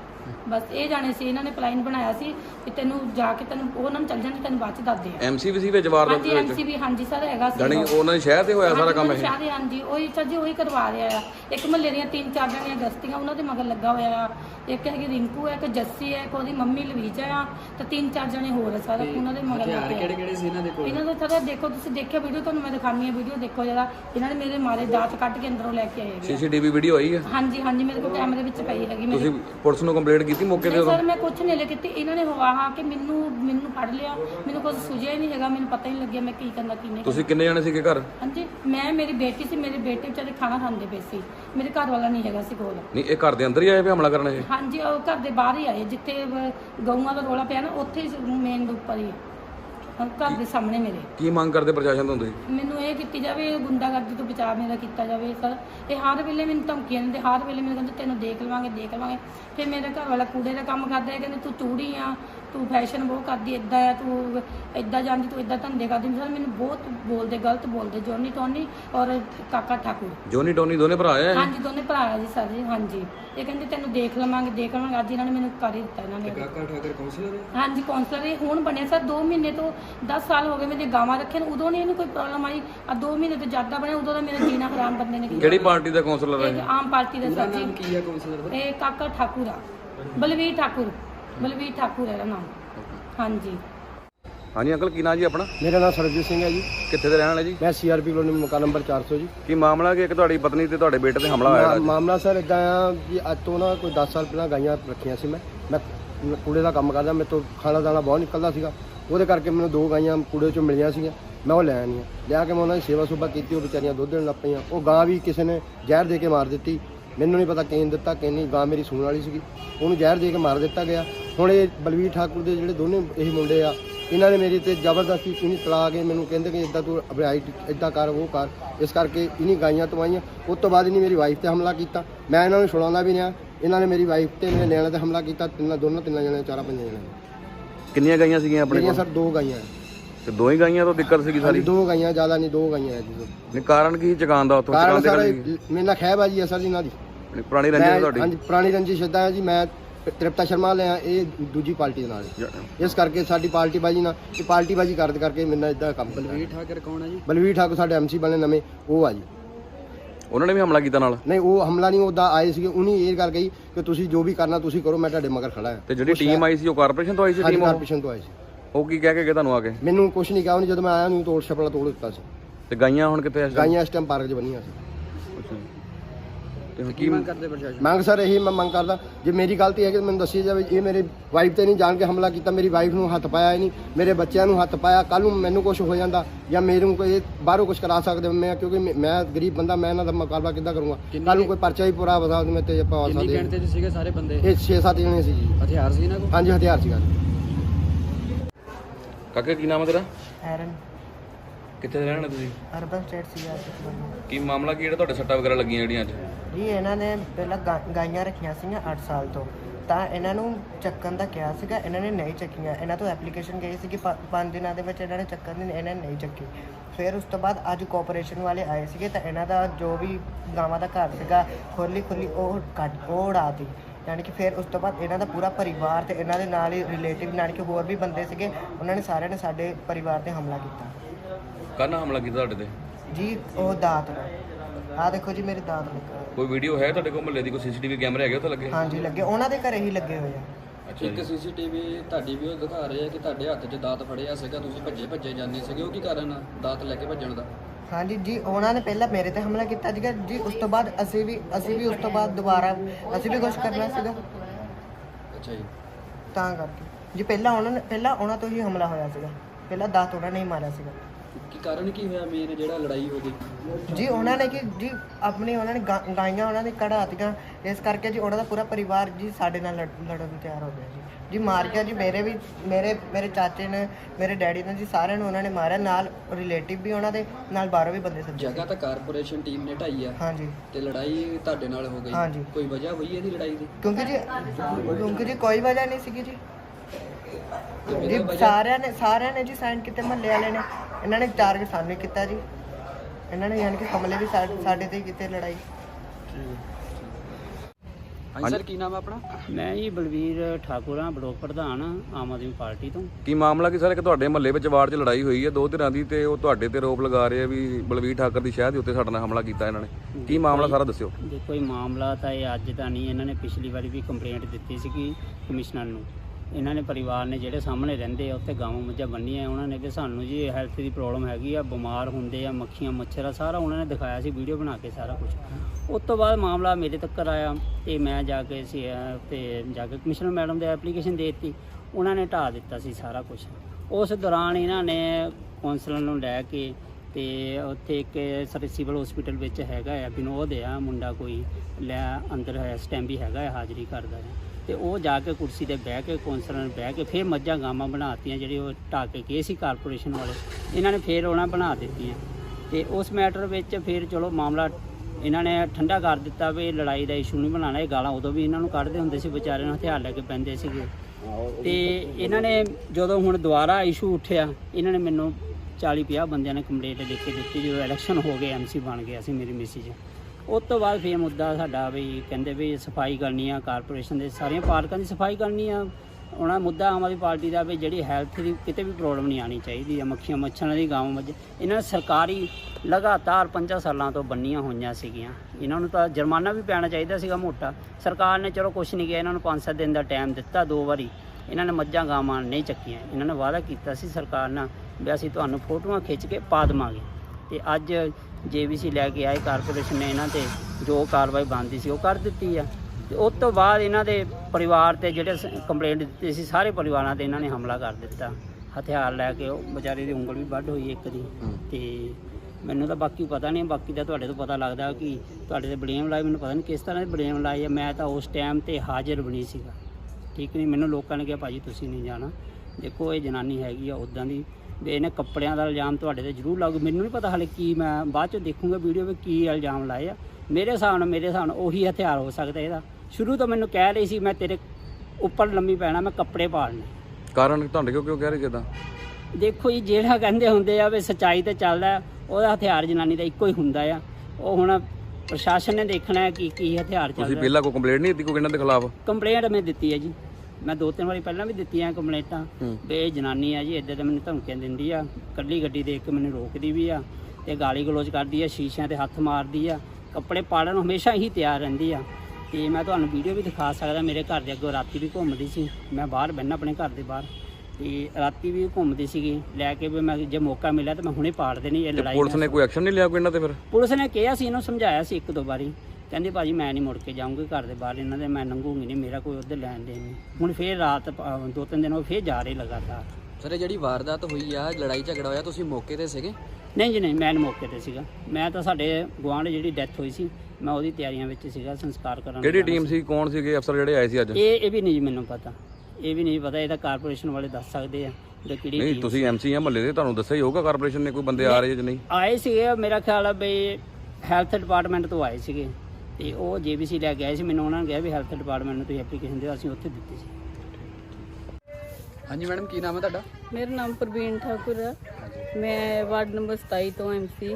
ਬਸ ਇਹ ਜਾਣੇ ਸੀ ਇਹਨਾਂ ਨੇ ਪਲਾਨ ਬਣਾਇਆ ਸੀ ਕਿ ਤੈਨੂੰ ਜਾ ਕੇ ਤੈਨੂੰ ਉਹ ਉਹਨਾਂ ਨੂੰ ਚੱਲ ਜਾਂਦੇ ਤੈਨੂੰ ਬਾਅਦ ਚ ਦੱਸਦੇ ਆ ਐਮਸੀ ਵੀ ਸੀ ਵਿੱਚ ਵਾਰਦਾਤ ਹਾਂਜੀ ਦੇ ਵਿੱਚ ਐਮਸੀਬੀ ਹਾਂਜੀ ਸਰ ਹੈਗਾ ਸੀ ਜਾਣੀ ਉਹ। ਉਹਨਾਂ ਦੇ ਸ਼ਹਿਰ ਤੇ ਹੋਇਆ ਸਾਰਾ ਕੰਮ ਇਹ? ਸਾਰੇ ਹਾਂਜੀ ਉਹੀ ਸਰ ਜੀ ਉਹੀ ਕਰਵਾ ਰਿਹਾ ਆ। ਇੱਕ ਮਹੱਲੇ ਦੀਆਂ ਤਿੰਨ ਚਾਰ ਜਣੀਆਂ ਗਸਤੀਆਂ ਉਹਨਾਂ ਦੇ ਮਗਰ ਲੱਗਾ ਹੋਇਆ ਆ। ਇੱਕ ਹੈਗੀ ਰਿੰਕੂ ਹੈ ਇੱਕ ਜੱਸੀ ਹੈ ਇੱਕ ਉਹਦੀ ਮੰਮੀ ਲਵੀਜਾ ਆ ਤੇ ਤਿੰਨ ਚਾਰ ਜਣੇ ਹੋਰ ਆ ਸਰ ਉਹਨਾਂ ਦੇ ਮਗਰ ਹਥਿਆਰ ਲੱਗੇ ਆ। ਕਿਹੜੇ ਕਿਹੜੇ ਸੀ ਇਹਨਾਂ ਦੇ ਕੋਲ? ਇਹਨਾਂ ਦਾ ਥੋੜਾ ਦੇਖੋ ਤੁਸੀਂ ਦੇਖਿਆ ਵੀਡੀਓ ਤੁਹਾਨੂੰ ਮੈਂ ਦਿਖਾਣੀ ਹੈ ਵੀਡੀਓ ਦੇਖੋ ਜਰਾ ਇਹਨਾਂ ਨੇ ਮੇਰੇ ਮਾਰੇ ਦਾਤ ਕੱਢ ਕੇ ਅੰਦਰੋਂ ਲੈ ਕੇ ਆਏ ਹੈਗੇ ਆ। ਸੀਸੀਟੀਵੀ ਵੀਡੀਓ ਆਈ ਹੈ ਹਾਂਜੀ ਹਾਂਜੀ ਮੇਰੇ ਕੋਲ ਕੈਮਰੇ ਵਿੱਚ ਪਈ ਹੈਗੀ ਮੇਰੇ ਤੁਸੀਂ ਪੁਲਿਸ ਨੂੰ ਕੰਪਲੇਂਟ ਕੀਤੀ ਮੌਕੇ ਤੇ ਉਦੋਂ? ਸਰ ਮੈਂ ਕੁਝ ਨਹੀਂ ਲੈ ਕੀਤੀ। ਇਹਨਾਂ ਨੇ ਹਵਾ ਹਾਂ ਕਿ ਮੈਨੂੰ ਮੈਨੂੰ ਫੜ ਲਿਆ। ਮੈਨੂੰ ਕੁਝ ਸੁਝਿਆ ਹੀ ਨਹੀਂ ਹੈਗਾ ਮੈਨੂੰ ਪਤਾ ਹੀ ਨਹੀਂ ਲੱਗਿਆ ਮੈਂ ਕੀ ਕਰਨਾ ਕੀ ਨਹੀਂ ਤੁਸੀਂ ਕਿੰਨੇ ਜਾਣੇ ਸੀਗੇ ਘਰ? ਹਾਂਜੀ ਮੈਂ ਮੇਰੀ ਬੇਟੀ ਸੀ ਮੇਰੀ ਬੇਟੀ ਵਿਚਾਰੇ ਖਾਣਾ ਖਾਂਦੇ ਪਏ ਸੀ। ਮੇਰੇ ਘਰ ਵਾਲਾ ਨਹੀਂ ਹੈਗਾ ਸੀ ਕੋਲ। ਨਹੀਂ ਇਹ ਘਰ ਦੇ ਅੰਦਰ ਹੀ ਆਏ ਵੀ ਹਮਲਾ ਕਰਨ ਇਹ ਹਾਂਜੀ ਉਹ ਘਰ ਦੇ ਬਾਹਰ ਹੀ ਆਏ ਜਿੱਥੇ ਅਹ, ਗਊਆਂ ਦਾ ਰੋਲਾ ਪਿਆ ਨਾ ਉੱਥੇ ਮੇਨ ਦੇ ਉੱਪਰ ਹੀ ਹੁਣ ਘਰ ਦੇ ਸਾਹਮਣੇ ਮੇਰੇ। ਕੀ ਮੰਗ ਕਰਦੇ ਪ੍ਰਸ਼ਾਸਨ ਤੋਂ ਤੁਸੀਂ? ਮੈਨੂੰ ਇਹ ਕੀਤੀ ਜਾਵੇ ਇਹ ਗੁੰਡਾਗਰਦੀ ਤੋਂ ਬਚਾਅ ਮੇਰਾ ਕੀਤਾ ਜਾਵੇ ਸਰ। ਇਹ ਹਰ ਵੇਲੇ ਮੈਨੂੰ ਧਮਕੀਆਂ ਦਿੰਦੇ ਹਰ ਵੇਲੇ ਮੈਨੂੰ ਕਹਿੰਦੇ ਤੈਨੂੰ ਦੇਖ ਲਵਾਂਗੇ ਦੇਖ ਲਵਾਂਗੇ। ਫਿਰ ਮੇਰੇ ਘਰ ਵਾਲਾ ਕੂੜੇ ਦਾ ਕੰਮ ਕਰਦਾ ਹੈ ਕਹਿੰਦੇ ਤੂੰ ਚੂੜੀ ਆ ਤੂੰ ਫੈਸ਼ਨ ਬਹੁਤ ਕਰਦੀ ਏਦਾਂ ਆ ਤੂੰ ਏਦਾਂ ਜਾਂਦੀ ਤੂੰ ਏਦਾਂ ਧੰਦੇ ਕਰਦੀ। ਸਰ ਮੈਨੂੰ ਬਹੁਤ ਬੋਲਦੇ ਗਲਤ ਬੋਲਦੇ ਜੋਨੀ ਟੋਨੀ ਔਰ ਕਾਕਾ ਠਾਕੁਰ। ਜੋਨੀ ਟੋਨੀ ਦੋਨੇ ਭਰਾ ਆ? ਹਾਂਜੀ ਦੋਨੇ ਭਰਾ ਆ ਜੀ ਸਰ ਜੀ ਹਾਂਜੀ। ਇਹ ਕਹਿੰਦੇ ਤੈਨੂੰ ਦੇਖ ਲਵਾਂਗੇ ਦੇਖ ਲਵਾਂਗੇ। ਅੱਜ ਇਹਨਾਂ ਨੇ ਮੈਨੂੰ ਕਰ ਹੀ ਦਿੱਤਾ ਇਹਨਾਂ ਨੇ। ਕਾਕਾ ਠਾਕਰ ਕਾਉਂਸਲਰ ਹੈ ਹਾਂਜੀ ਕੌਂਸਲਰ ਇਹ ਹੁਣ ਬਣਿਆ ਸਰ 2 ਮਹੀਨੇ ਤੋਂ 10 ਸਾਲ ਹੋ ਗਏ ਮੇਰੇ ਗਾਵਾਂ ਰੱਖੇ ਨੂੰ। ਉਦੋਂ ਨਹੀਂ ਇਹਨੂੰ ਕੋਈ ਪ੍ਰੋਬਲਮ ਆਈ। ਆ 2 ਮਹੀਨੇ ਤੋਂ ਜ਼ਿਆਦਾ ਬਣਿਆ ਉਦੋਂ ਦਾ ਮੇਰਾ ਜੀਣਾ ਹਰਾਮ ਬੰਦੇ ਨੇ ਕਿਹੜੀ ਪਾਰਟੀ ਦਾ ਕਾਉਂਸਲਰ ਹੈ ਇਹ? ਆਮ ਪਾਰਟੀ ਦਾ ਸਰ ਜੀ। ਕੀ ਹੈ ਕਾਉਂਸਲਰ ਦਾ? ਇਹ ਕਾਕਾ ਠਾਕੁਰ ਆ। ਬਲਵੀਰ ਠਾਕੁਰ। ਬਲਵੀਰ ਠਾਕੁਰ ਹੈ ਇਹਦਾ ਨਾਮ। ਹਾਂਜੀ। ਹਾਂਜੀ ਅੰਕਲ ਕੀ ਨਾਂ ਜੀ ਆਪਣਾ? ਮੇਰਾ ਨਾਮ ਸਰਬਜੀਤ ਸਿੰਘ ਹੈ ਜੀ। ਕਿੱਥੇ ਦੇ ਰਹਿਣ ਵਾਲੇ ਜੀ? ਮੈਂ ਸੀਆਰਪੀ ਕਲੋਨੀ ਮਕਾਨ ਨੰਬਰ 400 ਜੀ। ਕੀ ਮਾਮਲਾ ਕਿ ਇੱਕ ਤੁਹਾਡੀ ਪਤਨੀ ਤੇ ਤੁਹਾਡੇ ਬੇਟੇ ਤੇ ਹਮਲਾ ਹੋਇਆ ਅੱਜ? ਮਾਮਲਾ ਸਰ ਇਦਾਂ ਆ ਕਿ ਅੱਜ ਤੋਂ ਨਾ ਕੋਈ 10 ਸਾਲ ਪਹਿਲਾਂ ਗਾਈਆਂ ਰੱਖੀਆਂ ਸੀ ਮੈਂ। ਮੈਂ ਮੈਂ ਕੂੜੇ ਦਾ ਕੰਮ ਕਰਦਾ ਮੇਰੇ ਤੋਂ ਖਾਣਾ ਦਾਣਾ ਬਹੁਤ ਨਿਕਲਦਾ ਸੀਗਾ। ਉਹਦੇ ਕਰਕੇ ਮੈਨੂੰ ਦੋ ਗਾਈਆਂ ਕੂੜੇ ਚੋਂ ਮਿਲੀਆਂ ਸੀਗੀਆਂ। ਮੈਂ ਉਹ ਲੈ ਆਣੀਆਂ ਲਿਆ ਕੇ ਮੈਂ ਉਹਨਾਂ ਦੀ ਸੇਵਾ ਸੁਭਾ ਕੀਤੀ ਉਹ ਵਿਚਾਰੀਆਂ ਦੁੱਧ ਦੇਣ ਲੱਗ ਪਈਆਂ। ਉਹ ਗਾਂ ਵੀ ਕਿਸੇ ਨੇ ਜ਼ਹਿਰ ਦੇ ਕੇ ਮਾਰ ਦਿੱਤੀ। ਮੈਨੂੰ ਨਹੀਂ ਪਤਾ ਕਿਹਨ ਦਿੱਤਾ ਕਿ ਨਹੀਂ ਗਾਂ ਮੇਰੀ ਸੂਣ ਵਾਲੀ ਸੀਗੀ। ਉਹਨੂੰ ਜ਼ਹਿਰ ਦੇ ਕੇ ਮਾਰ ਦਿੱਤਾ ਗਿਆ। ਹੁਣ ਇਹ ਬਲਵੀਰ ਠਾਕੁਰ ਦੇ ਜਿਹੜੇ ਦੋਨੇ ਇਹ ਮੁੰਡੇ ਆ ਇਹਨਾਂ ਨੇ ਮੇਰੀ ਤੇ ਜ਼ਬਰਦਸਤੀ ਪੀਣੀ ਤਲਾ ਕੇ ਮੈਨੂੰ ਕਹਿੰਦੇ ਕਿ ਇਦਾਂ ਤੂੰ ਰਾਈਟ ਇਦਾਂ ਕਰ ਉਹ ਕਰ। ਇਸ ਕਰਕੇ ਇਨੀ ਗਾਈਆਂ ਤਵਾਈਆਂ। ਉਸ ਤੋਂ ਬਾਅਦ ਇਹਨੇ ਮੇਰੀ ਵਾਈਫ ਤੇ ਹਮਲਾ ਕੀਤਾ। ਮੈਂ ਇਹਨਾਂ ਨੂੰ ਛੁਡਾਉਂਦਾ ਵੀ ਨਹੀਂ ਇਹਨਾਂ ਨੇ ਮੇਰੀ ਵਾਈਫ ਤੇ ਮੇਰੇ ਨਿਆਣੇ ਤੇ ਹਮਲਾ ਕੀਤਾ। ਤਿੰਨਾਂ ਦੋਨੋਂ ਤਿੰਨਾਂ ਜਣੇ ਚਾਰਾਂ ਪੰਜਾਂ ਜਣੇ ਕਿੰਨੀਆਂ ਗਾਈਆਂ ਸੀਗੀਆਂ ਆਪਣੇ ਮੇਰੀਆਂ ਕੋਲ? ਸਰ ਦੋ ਗਾਈਆਂ। ਤੇ ਦੋ ਹੀ ਗਾਈਆਂ ਤੋਂ ਦਿੱਕਤ ਸੀਗੀ ਸਾਰੀ? ਦੋ ਗਾਈਆਂ ਜ਼ਿਆਦਾ ਨਹੀਂ ਦੋ ਗਾਈਆਂ ਹੈ ਜੀ। ਨਹੀਂ ਕਾਰਨ ਕੀ ਚਕਾਨ ਦਾ ਉੱਥੋਂ? ਕਾਰਨ ਚਕਾਨ ਦੇ ਸਰ? ਮੇਰੇ ਨਾਲ ਖਹਿਬਾਜੀ ਹੈ ਸਰ ਜੀ ਇਹਨਾਂ ਦੀ। ਪੁਰਾਣੀ ਰੰਜਿਸ਼ ਤੁਹਾਡੀ? ਹਾਂਜੀ ਪੁਰਾਣੀ ਰੰਜਿਸ਼ ਇਦਾਂ ਹੈ ਜੀ। ਮੈਂ ਤ੍ਰਿਪਤਾ ਸ਼ਰਮਾ ਲਿਆ ਇਹ ਦੂਜੀ ਪਾਰਟੀ ਦੇ ਨਾਲ ਹੈ। ਇਸ ਕਰਕੇ ਸਾਡੀ ਪਾਰਟੀ ਬਾਜੀ ਨਾਲ ਇਹ ਪਾਰਟੀ ਬਾਜੀ ਕਰਦੇ ਕਰਕੇ ਮੇਰੇ ਨਾਲ ਇਦਾਂ ਕੰਮ ਬਲਵੀਰ ਠਾਕਰ ਕੌਣ ਹੈ ਜੀ? ਬਲਵੀਰ ਠਾਕੁਰ ਸਾਡੇ ਐਮਸੀ ਬਣੇ ਨਵੇਂ ਉਹ ਆ ਜੀ। ਉਹਨਾਂ ਨੇ ਵੀ ਹਮਲਾ ਕੀਤਾ ਨਾਲ? ਨਹੀਂ ਉਹ ਹਮਲਾ ਨਹੀਂ ਉਹਦਾ ਆਏ ਸੀਗੇ ਉਹਨੇ ਇਹ ਗੱਲ ਕਹੀ ਕਿ ਤੁਸੀਂ ਜੋ ਵੀ ਕਰਨਾ ਤੁਸੀਂ ਕਰੋ ਮੈਂ ਤੁਹਾਡੇ ਮਗਰ ਖੜਾ ਹਾਂ ਤੇ ਜਿਹੜੀ ਟੀਮ ਆਈ ਸੀ ਉਹ ਕਾਰਪੋਰੇਸ਼ਨ ਤੋਂ ਆਈ ਸੀ ਟੀਮ ਕਾਰਪੋਰੇਸ਼ਨ ਤੋਂ ਆਏ ਸੀ। ਉਹ ਕੀ ਕਹਿ ਕੇ ਗਏ ਤੁਹਾਨੂੰ ਆ ਕੇ? ਮੈਨੂੰ ਕੁਝ ਨਹੀਂ ਕਿਹਾ ਉਹਨੇ ਜਦੋਂ ਮੈਂ ਆਇਆ ਉਹਨੂੰ ਤੋੜ ਛਪੜਾ ਤੋੜ ਦਿੱਤਾ ਸੀ। ਤੇ ਗਾਈਆਂ ਹੁਣ ਕਿੱਥੇ ਇਸ time? ਗਾਈਆਂ ਇਸ ਟਾਈਮ ਪਾਰਕ 'ਚ ਬੰਨੀਆਂ ਸੀ। ਤੇ ਹੁਣ ਕੀ ਕੀ ਮੰਗ ਕਰਦੇ ਪ੍ਰਸ਼ਾਸਨ? ਮੰਗ ਸਰ ਇਹੀ ਮੈਂ ਮੰਗ ਕਰਦਾ। ਜੇ ਮੇਰੀ ਗਲਤੀ ਹੈ ਕਿ ਮੈਨੂੰ ਦੱਸੀ ਜਾਵੇ ਇਹ ਮੇਰੇ ਵਾਈਫ ਤੇ ਨਹੀਂ ਜਾਣ ਕੇ ਹਮਲਾ ਕੀਤਾ ਮੇਰੀ ਵਾਈਫ ਨੂੰ ਹੱਥ ਪਾਇਆ ਹੀ ਨਹੀਂ ਮੇਰੇ ਬੱਚਿਆਂ ਨੂੰ ਹੱਥ ਪਾਇਆ ਕੱਲ ਨੂੰ ਮੈਨੂੰ ਕੁਝ ਹੋ ਜਾਂਦਾ ਜਾਂ ਮੈਨੂੰ ਕੋਈ ਬਾਹਰੋਂ ਕੁਝ ਕਰਾ ਸਕਦੇ ਮੈਂ ਕਿਉਂਕਿ ਮੈਂ- ਗਰੀਬ ਬੰਦਾ ਮੈਂ ਇਹਨਾਂ ਦਾ ਮੁਕਾਬਲਾ ਕਿੱਦਾਂ ਕਰੂੰਗਾ? ਕੱਲ ਨੂੰ ਕੋਈ ਪਰਚਾ ਹੀ ਪੂਰਾ ਬਤਾ ਮੈਂ ਤੇ ਪਾ ਕਿੰਨੀ ਸਕਦੇ ਗਿਣਤੀ 'ਚ ਸੀਗੇ ਸਾਰੇ ਬੰਦੇ? ਇਹ 6-7 ਜਣੇ ਸੀ ਜੀ। ਹਥਿਆਰ ਸੀ ਇਹਨਾਂ ਕੋਲ? ਹਾਂਜੀ ਹਥਿਆਰ ਸੀਗਾ ਕਾਕੇ ਕੀ ਨਾਮ ਹੈ ਤੇਰਾ? ਐਰਨ। ਕਿੱਥੇ ਰਹਿਣ ਤੁਸੀਂ? ਅਰਬਨ ਸਟੇਟ ਸੀ ਕੀ ਮਾਮਲਾ ਕੀ ਜਿਹੜਾ ਤੁਹਾਡੇ ਸੱਟਾਂ ਵਗੈਰਾ ਲੱਗੀਆਂ ਜਿਹੜੀਆਂ ਅੱਜ? ਜੀ ਇਹਨਾਂ ਨੇ ਪਹਿਲਾਂ ਗਾ- ਗਾਈਆਂ ਰੱਖੀਆਂ ਸੀਗੀਆਂ 8 ਸਾਲ ਤੋਂ। ਤਾਂ ਇਹਨਾਂ ਨੂੰ ਚੱਕਣ ਦਾ ਕਿਹਾ ਸੀਗਾ ਇਹਨਾਂ ਨੇ ਨਹੀਂ ਚੱਕੀਆਂ। ਇਹਨਾਂ ਤੋਂ ਐਪਲੀਕੇਸ਼ਨ ਗਈ ਸੀ ਕਿ 5 ਦਿਨਾਂ ਦੇ ਵਿੱਚ ਇਹਨਾਂ ਨੇ ਚੱਕਣ ਦੀ ਇਹਨਾਂ ਨੇ ਨਹੀਂ ਚੱਕੀ। ਫਿਰ ਉਸ ਤੋਂ ਬਾਅਦ ਅੱਜ ਕੋਆਪਰੇਸ਼ਨ ਵਾਲੇ ਆਏ ਸੀਗੇ ਤਾਂ ਇਹਨਾਂ ਦਾ ਜੋ ਵੀ ਗਾਵਾਂ ਦਾ ਘਰ ਸੀਗਾ ਖੋਲੀ ਖੋਲੀ ਉਹ ਕੱਟ ਉਹ ਉਡਾਤੀ ਯਾਨੀ ਕਿ ਫਿਰ ਉਸ ਤੋਂ ਬਾਅਦ ਇਹਨਾਂ ਦਾ ਪੂਰਾ ਪਰਿਵਾਰ ਤੇ ਇਹਨਾਂ ਦੇ ਨਾਲ ਹੀ ਰਿਲੇਟਿਵ ਯਾਨੀ ਕਿ ਹੋਰ ਵੀ ਬੰਦੇ ਸੀਗੇ ਉਹਨਾਂ ਨੇ ਸਾਰਿਆਂ ਨੇ ਸਾਡੇ ਪਰਿਵਾਰ ਤੇ ਹਮਲਾ ਕੀਤਾ। ਕੱਲ੍ਹ ਹਮਲਾ ਕੀਤਾ ਤੁਹਾਡੇ ਤੇ? ਜੀ ਉਹ ਦਾਤ ਨਾਲ। ਆਹ ਦੇਖੋ ਜੀ ਮੇਰੇ ਦਾਤ ਲੱਗਾ ਕੋਈ ਵੀਡੀਓ ਹੈ ਤੁਹਾਡੇ ਕੋਲ ਮਹੱਲੇ ਦੀ? ਕੋਈ ਸੀਸੀਟੀਵੀ ਕੈਮਰੇ ਹੈਗੇ ਉੱਥੇ ਲੱਗੇ? ਹਾਂਜੀ ਲੱਗੇ। ਉਹਨਾਂ ਦੇ ਘਰੇ ਹੀ ਲੱਗੇ ਹੋਏ ਆ। ਅੱਛਾ ਇੱਕ ਜੀ। ਸੀਸੀਟੀਵੀ ਤੁਹਾਡੀ ਵੀ ਉਹ ਦਿਖਾ ਰਹੇ ਆ ਕਿ ਤੁਹਾਡੇ ਹੱਥ 'ਚ ਦਾਤ ਫੜਿਆ ਸੀਗਾ ਤੁਸੀਂ ਭੱਜੇ ਭੱਜੇ ਜਾਂਦੇ ਸੀਗੇ ਉਹ ਕੀ ਕਾਰਨ ਆ ਦਾਤ ਲੈ ਕੇ ਭੱਜਣ ਦਾ? ਹਾਂਜੀ ਜੀ ਉਹਨਾਂ ਨੇ ਪਹਿਲਾਂ ਮੇਰੇ ਤੇ ਹਮਲਾ ਕੀਤਾ ਸੀਗਾ। ਜੀ ਉਸ ਤੋਂ ਬਾਅਦ ਅਸੀਂ ਵੀ ਅਸੀਂ ਵੀ ਉਸ ਤੋਂ ਬਾਅਦ ਦੁਬਾਰਾ ਅਸੀਂ ਵੀ ਕੁਝ ਕਰਨਾ ਸੀਗਾ। ਅੱਛਾ ਜੀ। ਤਾਂ ਕਰਕੇ। ਜੀ ਪਹਿਲਾਂ ਉਹਨਾਂ ਨੇ ਪਹਿਲਾਂ ਉਹਨਾਂ ਤੋਂ ਹੀ ਹਮਲਾ ਹੋਇਆ ਸੀਗਾ। ਪਹਿਲਾਂ ਦਾਤ ਉਹਨਾਂ ਨੇ ਹੀ ਮਾਰਿਆ ਸੀਗਾ। ਕੀ ਕਾਰਨ ਕੀ ਹੋਇਆ ਮੇਨ ਜਿਹੜਾ ਲੜਾਈ ਹੋ ਗਈ? ਜੀ ਉਹਨਾਂ ਨੇ ਕਿ ਜੀ ਆਪਣੀ ਉਹਨਾਂ ਨੇ ਗਾ- ਗਾਈਆਂ ਉਹਨਾਂ ਨੇ ਕਢਾਤੀਆਂ। ਇਸ ਕਰਕੇ ਜੀ ਉਹਨਾਂ ਦਾ ਪੂਰਾ ਪਰਿਵਾਰ ਜੀ ਸਾਡੇ ਨਾਲ ਲੜ- ਲੜਨ ਨੂੰ ਤਿਆਰ ਹੋ ਗਿਆ ਜੀ। ਜੀ ਮਾਰ ਗਿਆ ਜੀ ਮੇਰੇ ਵੀ ਮੇਰੇ ਮੇਰੇ ਚਾਚੇ ਨੇ ਮੇਰੇ ਡੈਡੀ ਨੇ ਜੀ ਸਾਰਿਆਂ ਨੂੰ ਉਹਨਾਂ ਨੇ ਮਾਰਿਆ। ਨਾਲ ਰਿਲੇਟਿਵ ਵੀ ਉਹਨਾਂ ਦੇ ਨਾਲ ਬਾਹਰੋਂ ਵੀ ਬੰਦੇ ਸੱਜੇ। ਜਗ੍ਹਾ ਤਾਂ ਕਾਰਪੋਰੇਸ਼ਨ ਟੀਮ ਨੇ ਢਾਈ ਆ। ਹਾਂਜੀ। ਤੇ ਲੜਾਈ ਤੁਹਾਡੇ ਨਾਲ ਹੋ ਗਈ। ਹਾਂਜੀ। ਕੋਈ ਵਜ੍ਹਾ ਹੋਈ ਇਹਦੀ ਲੜਾਈ ਦੀ? ਕਿਉਂਕਿ ਜੀ ਕਿਉਂਕਿ ਜੀ ਕੋਈ ਵਜ੍ਹਾ ਨਹੀਂ ਸੀਗੀ ਜੀ। ਤੇ ਜੀ ਵਜ੍ਹਾ? ਸਾਰਿਆਂ ਨੇ ਸਾਰਿਆਂ ਨੇ ਜੀ ਸਾਈਨ ਕੀਤੇ ਮਹੱਲੇ ਵਾਲੇ ਨੇ। ਇਹਨਾਂ ਨੇ ਟਾਰਗੇਟ ਸਾਨੂੰ ਹੀ ਕੀਤਾ ਜੀ। ਇਹਨਾਂ ਨੇ ਯਾਨੀ ਕਿ ਹਮਲੇ ਵੀ ਸਾ- ਸਾਡੇ ਤੇ ਹੀ ਕੀਤੇ ਲੜਾਈ। ਹਾਂਜੀ ਸਰ ਕੀ ਨਾਮ ਆਪਣਾ? ਮੈਂ ਜੀ ਬਲਵੀਰ ਠਾਕੁਰ ਹਾਂ ਬਲੋਕ ਪ੍ਰਧਾਨ ਆਮ ਆਦਮੀ ਪਾਰਟੀ ਤੋਂ। ਕੀ ਮਾਮਲਾ ਕੀ ਸਰ? ਕਿ ਤੁਹਾਡੇ ਮਹੱਲੇ ਵਿੱਚ ਵਾਰਡ 'ਚ ਲੜਾਈ ਹੋਈ ਹੈ ਦੋ ਧਿਰਾਂ ਦੀ ਤੇ ਉਹ ਤੁਹਾਡੇ ਤੇ ਆਰੋਪ ਲਗਾ ਰਹੇ ਆ ਵੀ ਬਲਵੀਰ ਠਾਕਰ ਦੀ ਸ਼ਹਿਰ ਦੇ ਉੱਤੇ ਸਾਡੇ ਨਾਲ ਹਮਲਾ ਕੀਤਾ ਇਹਨਾਂ ਨੇ। ਕੀ ਮਾਮਲਾ ਸਾਰਾ ਦੱਸਿਓ। ਦੇਖੋ ਇਹ ਮਾਮਲਾ ਤਾਂ ਇਹ ਅੱਜ ਦਾ ਨਹੀਂ ਇਹਨਾਂ ਨੇ ਪਿਛਲੀ ਵਾਰੀ ਵੀ ਕੰਪਲੇਂਟ ਦਿੱਤੀ ਸੀਗੀ ਕਮਿਸ਼ਨਰ ਨੂੰ। ਇਹਨਾਂ ਨੇ ਪਰਿਵਾਰ ਨੇ ਜਿਹੜੇ ਸਾਹਮਣੇ ਰਹਿੰਦੇ ਆ ਉੱਥੇ ਗਾਵਾਂ ਮੱਝਾਂ ਬੰਨੀਆਂ ਉਹਨਾਂ ਨੇ ਕਿ ਸਾਨੂੰ ਜੀ ਹੈਲਥ ਦੀ ਪ੍ਰੋਬਲਮ ਹੈਗੀ ਆ ਬਿਮਾਰ ਹੁੰਦੇ ਆ ਮੱਖੀਆਂ ਮੱਛਰ ਆ ਸਾਰਾ ਉਹਨਾਂ ਨੇ ਦਿਖਾਇਆ ਸੀ ਵੀਡੀਓ ਬਣਾ ਕੇ ਸਾਰਾ ਕੁਝ ਉਸ ਤੋਂ ਬਾਅਦ ਮਾਮਲਾ ਮੇਰੇ ਤੱਕ ਆਇਆ ਤੇ ਮੈਂ ਜਾ ਕੇ ਸੀ ਅਹ, ਤੇ ਜਾ ਕੇ ਕਮਿਸ਼ਨਰ ਮੈਡਮ ਦੇ ਐਪਲੀਕੇਸ਼ਨ ਦੇ ਦਿੱਤੀ ਉਹਨਾਂ ਨੇ ਢਾਹ ਦਿੱਤਾ ਸੀ ਸਾਰਾ ਕੁਝ ਉਸ ਦੌਰਾਨ ਇਹਨਾਂ ਨੇ ਕੌਂਸਲਰ ਨੂੰ ਲੈ ਕੇ ਤੇ ਉੱਥੇ ਇੱਕ ਸਰ ਸਿਵਲ ਹਸਪੀਟਲ ਵਿੱਚ ਹੈਗਾ ਆ ਵਿਨੋਦ ਆ ਮੁੰਡਾ ਕੋਈ ਲੈ ਅੰਦਰ ਹੈ ਸਟੈਂਬੀ ਹੈਗਾ ਆ ਹਾਜ਼ਰੀ ਕਰਦਾ ਹੈ ਤੇ ਉਹ ਜਾ ਕੇ ਕੁਰਸੀ ਤੇ ਬਹਿ ਕੇ ਕੌਂਸਲਰ ਨਾਲ ਬਹਿ ਕੇ ਫਿਰ ਮੱਝਾਂ ਗਾਵਾਂ ਬਣਾਤੀਆਂ ਜਿਹੜੀ ਉਹ ਢਾਹ ਕੇ ਗਏ ਸੀ ਕਾਰਪੋਰੇਸ਼ਨ ਵਾਲੇ। ਇਹਨਾਂ ਨੇ ਫਿਰ ਉਹਨਾਂ ਬਣਾ ਦਿੱਤੀਆਂ। ਤੇ ਉਸ ਮੈਟਰ ਵਿੱਚ ਫਿਰ ਚਲੋ ਮਾਮਲਾ ਇਹਨਾਂ ਨੇ ਠੰਡਾ ਕਰ ਦਿੱਤਾ ਵੀ ਲੜਾਈ ਦਾ ਇਸ਼ੂ ਨਹੀਂ ਬਣਾਉਣਾ, ਇਹ ਗਾਲਾਂ ਉਦੋਂ ਵੀ ਇਹਨਾਂ ਨੂੰ ਕੱਢਦੇ ਹੁੰਦੇ ਸੀ, ਵਿਚਾਰਿਆਂ ਨੂੰ ਹਥਿਆਰ ਲੈ ਕੇ ਪੈਂਦੇ ਸੀਗੇ। ਤੇ ਇਹਨਾਂ ਨੇ ਜਦੋਂ ਹੁਣ ਦੁਬਾਰਾ ਇਸ਼ੂ ਉੱਠਿਆ, ਇਹਨਾਂ ਨੇ ਮੈਨੂੰ 40 50 ਬੰਦਿਆਂ ਨੇ ਕੰਪਲੇਂਟ ਲਿਖ ਕੇ ਦਿੱਤੀ, ਜਦੋਂ ਇਲੈਕਸ਼ਨ ਹੋ ਗਏ ਐਮਸੀ ਬਣ ਗਿਆ ਸੀ ਮੇਰੀ ਮਿਸਿਜ ਉਸ ਤੋਂ ਬਾਅਦ ਫਿਰ ਮੁੱਦਾ ਸਾਡਾ ਵੀ ਕਹਿੰਦੇ ਵੀ ਸਫ਼ਾਈ ਕਰਨੀ ਆ ਕਾਰਪੋਰੇਸ਼ਨ ਦੇ ਸਾਰੀਆਂ ਪਾਰਕਾਂ ਦੀ ਸਫ਼ਾਈ ਕਰਨੀ ਆ। ਉਹਨਾਂ ਮੁੱਦਾ ਆਮ ਆਦਮੀ ਪਾਰਟੀ ਦਾ ਵੀ ਜਿਹੜੀ ਹੈਲਥ ਦੀ ਕਿਤੇ ਵੀ ਪ੍ਰੋਬਲਮ ਨਹੀਂ ਆਣੀ ਚਾਹੀਦੀ ਆ, ਮੱਖੀਆਂ ਮੱਛਰਾਂ ਦੀ ਗਾਵਾਂ ਮੱਝ। ਇਹਨਾਂ ਸਰਕਾਰੀ ਲਗਾਤਾਰ 5 ਸਾਲਾਂ ਤੋਂ ਬੰਨੀਆਂ ਹੋਈਆਂ ਸੀਗੀਆਂ। ਇਹਨਾਂ ਨੂੰ ਤਾਂ ਜੁਰਮਾਨਾ ਵੀ ਪੈਣਾ ਚਾਹੀਦਾ ਸੀਗਾ ਮੋਟਾ। ਸਰਕਾਰ ਨੇ ਚਲੋ ਕੁਝ ਨਹੀਂ ਕਿਹਾ, ਇਹਨਾਂ ਨੂੰ 5-7 ਦਿਨ ਦਾ ਟਾਈਮ ਦਿੱਤਾ ਦੋ ਵਾਰੀ। ਇਹਨਾਂ ਨੇ ਮੱਝਾਂ ਗਾਵਾਂ ਨਹੀਂ ਚੱਕੀਆਂ। ਇਹਨਾਂ ਨੇ ਵਾਅਦਾ ਕੀਤਾ ਸੀ ਸਰਕਾਰ ਨਾਲ ਵੀ ਅਸੀਂ ਤੁਹਾਨੂੰ ਫੋਟੋਆਂ ਖਿੱਚ ਕੇ ਪਾ ਦੇਵਾਂਗੇ। ਤੇ ਅੱਜ ਜੇਬੀਸੀ ਲੈ ਕੇ ਆਏ ਕਾਰਪੋਰੇਸ਼ਨ ਨੇ ਇਹਨਾਂ ਤੇ ਜੋ ਕਾਰਵਾਈ ਬਣਦੀ ਸੀ ਉਹ ਕਰ ਦਿੱਤੀ ਆ। ਤੇ ਉਸ ਤੋਂ ਬਾਅਦ ਇਹਨਾਂ ਦੇ ਪਰਿਵਾਰ ਤੇ ਜਿਹੜੇ ਕੰਪਲੇਂਟ ਦਿੱਤੀ ਸੀ ਸਾਰੇ ਪਰਿਵਾਰਾਂ ਤੇ ਇਹਨਾਂ ਨੇ ਹਮਲਾ ਕਰ ਦਿੱਤਾ। ਹਥਿਆਰ ਲੈ ਕੇ ਉਹ ਵਿਚਾਰੇ ਦੀ ਉਂਗਲ ਵੀ ਵੱਢ ਹੋਈ ਇੱਕ ਦੀ। ਤੇ ਮੈਨੂੰ ਤਾਂ ਬਾਕੀ ਪਤਾ ਨਹੀਂ ਬਾਕੀ ਦਾ ਤੁਹਾਡੇ ਤੋਂ ਪਤਾ ਲੱਗਦਾ ਕਿ ਤੁਹਾਡੇ ਤੇ ਬਲੇਮ ਲਾਏ ਮੈਨੂੰ ਪਤਾ ਨਹੀਂ ਕਿਸ ਤਰ੍ਹਾਂ ਦੇ ਬਲੇਮ ਲਾਏ ਆ। ਮੈਂ ਤਾਂ ਉਸ ਟਾਈਮ ਤੇ ਹਾਜ਼ਰ ਬਣੀ ਸੀਗਾ। ਠੀਕ ਨਹੀਂ ਮੈਨੂੰ ਲੋਕਾਂ ਨੇ ਕਿਹਾ ਭਾਜੀ ਤੁਸੀਂ ਨਹੀਂ ਜਾਣਾ। ਦੇਖੋ ਇਹ ਜਨਾਨੀ ਹੈਗੀ ਆ ਉਦਾਂ ਦੀ ਵੀ ਇਹਨੇ ਕੱਪੜਿਆਂ ਦਾ ਇਲਜ਼ਾਮ ਤੁਹਾਡੇ ਤੇ ਜ਼ਰੂਰ ਲਾਊ ਮੈਨੂੰ ਨਹੀਂ ਪਤਾ ਹਾਲੇ ਕੀ ਮੈਂ ਬਾਅਦ ਚ ਦੇਖੂੰਗਾ ਵੀਡੀਓ ਵਿੱਚ ਕੀ ਇਲਜ਼ਾਮ ਲਾਏ ਆ। ਮੇਰੇ ਹਿਸਾਬ ਨਾਲ ਮੇਰੇ ਹਿਸਾਬ ਨਾਲ ਉਹੀ ਹਥਿਆਰ ਹੋ ਸਕਦਾ ਇਹਦਾ। ਸ਼ੁਰੂ ਤੋਂ ਮੈਨੂੰ ਕਹਿ ਰਹੀ ਸੀ ਮੈਂ ਤੇਰੇ ਉੱਪਰ ਲੰਮੀ ਪੈਣਾ ਮੈਂ ਕੱਪੜੇ ਪਾੜਨੇ ਕਾਰਨ ਤੁਹਾਡੇ ਕਿਉਂ ਕਿਉਂ ਕਹਿ ਰਹੇ ਕਿਦਾਂ? ਦੇਖੋ ਜੀ ਜਿਹੜਾ ਕਹਿੰਦੇ ਹੁੰਦੇ ਆ ਵੀ ਸਚਾਈ ਤੇ ਚੱਲਦਾ ਉਹਦਾ ਹਥਿਆਰ ਜਨਾਨੀ ਦਾ ਇੱਕੋ ਹੀ ਹੁੰਦਾ ਆ। ਉਹ ਹੁਣ ਪ੍ਰਸ਼ਾਸਨ ਨੇ ਦੇਖਣਾ ਹੈ ਕਿ ਕੀ ਹਥਿਆਰ ਤੁਸੀਂ ਚੱਲਦਾ ਪਹਿਲਾਂ ਕੋਈ ਕੰਪਲੇਂਟ ਨਹੀਂ ਦਿੱਤੀ ਕੋਈ ਇਹਨਾਂ ਦੇ ਖਿਲਾਫ? ਕੰਪਲੇਂਟ ਮੈਂ ਦਿੱਤੀ ਹੈ ਜੀ। ਮੈਂ ਦੋ ਤਿੰਨ ਵਾਰੀ ਪਹਿਲਾਂ ਵੀ ਦਿੱਤੀਆਂ ਕੰਪਲੇਂਟਾਂ। ਵੀ ਇਹ ਜਨਾਨੀ ਆ ਜੀ ਇੱਦਾਂ ਤੇ ਮੈਨੂੰ ਧਮਕੀਆਂ ਦਿੰਦੀ ਆ। ਕੱਲੀ ਗੱਡੀ ਦੇਖ ਕੇ ਮੈਨੂੰ ਰੋਕਦੀ ਵੀ ਆ ਤੇ ਗਾਲੀ ਗਲੋਚ ਕਰਦੀ ਆ ਸ਼ੀਸ਼ਿਆਂ ਤੇ ਹੱਥ ਮਾਰਦੀ ਆ। ਕੱਪੜੇ ਪਾੜਨ ਨੂੰ ਹਮੇਸ਼ਾ ਹੀ ਤਿਆਰ ਰਹਿੰਦੀ ਆ। ਤੇ ਮੈਂ ਤੁਹਾਨੂੰ ਵੀਡੀਓ ਵੀ ਦਿਖਾ ਸਕਦਾ ਮੇਰੇ ਘਰ ਦੇ ਅੱਗੋਂ ਰਾਤੀ ਵੀ ਘੁੰਮਦੀ ਸੀ। ਮੈਂ ਬਾਹਰ ਬੈਠਾ ਆਪਣੇ ਘਰ ਦੇ ਬਾਹਰ। ਤੇ ਰਾਤੀ ਵੀ ਘੁੰਮਦੀ ਸੀਗੀ ਲੈ ਕੇ ਵੀ ਮੈਂ ਜੇ ਮੌਕਾ ਮਿਲਿਆ ਤਾਂ ਮੈਂ ਹੁਣੇ ਪਾੜ ਦੇਣੀ ਇਹ ਤੇ ਲੜਾਈ ਪੁਲਿਸ ਨੇ ਕੋਈ ਐਕਸ਼ਨ ਨਹੀਂ ਲਿਆ ਕੋਈ ਇਹਨਾਂ ਤੇ ਫਿਰ? ਪੁਲਿਸ ਨੇ ਕਿਹਾ ਸੀ ਇਹਨੂੰ ਸਮਝਾਇਆ ਸੀ ਇੱਕ ਦੋ ਵਾਰੀ। ਕਹਿੰਦੀ ਭਾਜੀ ਮੈਂ ਨਹੀਂ ਮੁੜ ਕੇ ਜਾਊਂਗੀ ਘਰ ਦੇ ਬਾਹਰ ਇਹਨਾਂ ਦੇ ਮੈਂ ਲੰਘੂਗੀ ਨਹੀਂ ਮੇਰਾ ਕੋਈ ਉੱਧਰ ਲੈਣ ਦੇਣ ਨਹੀਂ। ਹੁਣ ਫੇਰ ਰਾਤ ਦੋ ਤਿੰਨ ਦਿਨ ਹੋ ਫੇਰ ਜਾ ਰਹੇ ਲਗਾਤਾਰ। ਸਰ ਇਹ ਜਿਹੜੀ ਵਾਰਦਾਤ ਹੋਈ ਆ ਲੜਾਈ ਝਗੜਾ ਹੋਇਆ ਤੁਸੀਂ ਮੌਕੇ ਤੇ ਸੀਗੇ? ਨਹੀਂ ਜੀ ਨਹੀਂ ਮੈਂ ਨੀ ਮੌਕੇ ਤੇ ਸੀਗਾ। ਮੈਂ ਤਾਂ ਸਾਡੇ ਗੁਆਂਢ ਜਿਹੜੀ ਡੈਥ ਹੋਈ ਸੀ ਮੈਂ ਉਹਦੀ ਤਿਆਰੀਆਂ ਵਿੱਚ ਸੀਗਾ ਸੰਸਕਾਰ ਕਰਨ ਕਿਹੜੀ ਜਾਣਾ ਟੀਮ ਸੀ। ਕੌਣ ਸੀਗੇ ਅਫਸਰ ਜਿਹੜੇ ਆਏ ਸੀ ਅੱਜ? ਇਹ ਇਹ ਵੀ ਨਹੀਂ ਜੀ ਮੈਨੂੰ ਪਤਾ। ਇਹ ਵੀ ਨਹੀਂ ਪਤਾ ਇਹ ਤਾਂ ਕਾਰਪੋਰੇਸ਼ਨ ਵਾਲੇ ਦੱਸ ਸਕਦੇ ਆ ਕਿ ਕਿਹੜੀ ਨਹੀਂ ਤੁਸੀਂ ਐਮਸੀ ਆ ਮਹੱਲੇ ਦੇ ਤੁਹਾਨੂੰ ਦੱਸਿਆ ਹੀ ਹੋਊਗਾ ਕਾਰਪੋਰੇਸ਼ਨ ਨੇ ਕੋਈ ਬੰਦੇ ਆ ਰਹੇ ਜਾਂ ਨਹੀਂ? ਆਏ ਸੀਗੇ ਮੇਰਾ ਖਿਆਲ ਆ ਬਈ ਹੈਲਥ ਡਿਪਾਰਟਮੈਂਟ ਤੋਂ ਆਏ ਸੀਗੇ। ਤੇ ਉਹ ਜੀਬੀਸੀ ਲੈ ਕੇ ਆਏ ਸੀ ਮੈਨੂੰ ਉਹਨਾਂ ਨੇ ਕਿਹਾ ਵੀ ਹੈਲਥ ਡਿਪਾਰਟਮੈਂਟ ਨੂੰ ਤੁਸੀਂ ਐਪਲੀਕੇਸ਼ਨ ਦਿਓ ਅਸੀਂ ਉੱਥੇ ਦਿੱਤੀ ਸੀ। ਹਾਂਜੀ ਮੈਡਮ ਕੀ ਨਾਮ ਹੈ ਤੁਹਾਡਾ? ਮੇਰਾ ਨਾਮ ਪ੍ਰਵੀਨ ਠਾਕੁਰ ਹੈ ਮੈਂ ਵਾਰਡ ਨੰਬਰ 27 ਤੋਂ ਐਮਸੀ